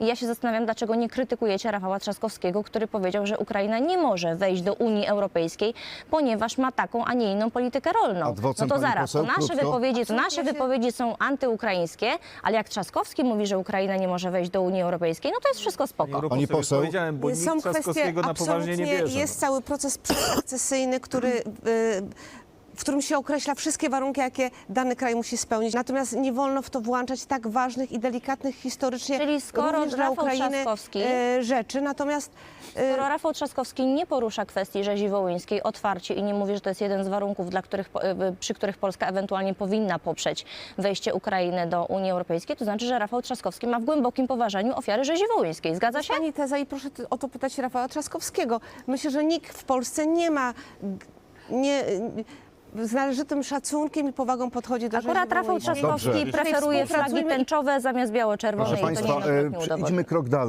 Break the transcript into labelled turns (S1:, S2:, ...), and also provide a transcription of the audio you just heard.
S1: I ja się zastanawiam, dlaczego nie krytykujecie Rafała Trzaskowskiego, który powiedział, że Ukraina nie może wejść do Unii Europejskiej, ponieważ ma taką, a nie inną politykę rolną.
S2: Adwocem,
S1: no to
S2: pani
S1: zaraz, to
S2: poseł,
S1: nasze
S2: krótko.
S1: wypowiedzi, to nasze wypowiedzi są antyukraińskie, ale jak Trzaskowski mówi, że Ukraina nie może wejść do Unii Europejskiej, no to jest wszystko spoko.
S2: Pani poseł?
S3: Powiedziałem, bo nikt
S4: Są kwestie,
S3: Trzaskowskiego na poważnie nie bierze.
S4: jest cały proces przedakcesyjny, który... y, w którym się określa wszystkie warunki, jakie dany kraj musi spełnić. Natomiast nie wolno w to włączać tak ważnych i delikatnych historycznie
S1: Czyli skoro
S4: również dla
S1: Rafał
S4: Ukrainy
S1: Trzaskowski-
S4: e, rzeczy. Natomiast e,
S1: Skoro Rafał Trzaskowski nie porusza kwestii rzezi wołyńskiej otwarcie i nie mówi, że to jest jeden z warunków, dla których, po- y, przy których Polska ewentualnie powinna poprzeć wejście Ukrainy do Unii Europejskiej, to znaczy, że Rafał Trzaskowski ma w głębokim poważaniu ofiary rzezi wołyńskiej. Zgadza się?
S4: Pani teza i proszę ty- o to pytać Rafała Trzaskowskiego. Myślę, że nikt w Polsce nie ma g- nie, z należytym szacunkiem i powagą podchodzi do
S1: Akurat Rafał. Trzaskowski
S2: Dobrze.
S1: preferuje flagi
S4: i-
S1: tęczowe zamiast biało-czerwonej
S2: Proszę
S1: i to
S2: Państwa, e, idźmy krok dalej.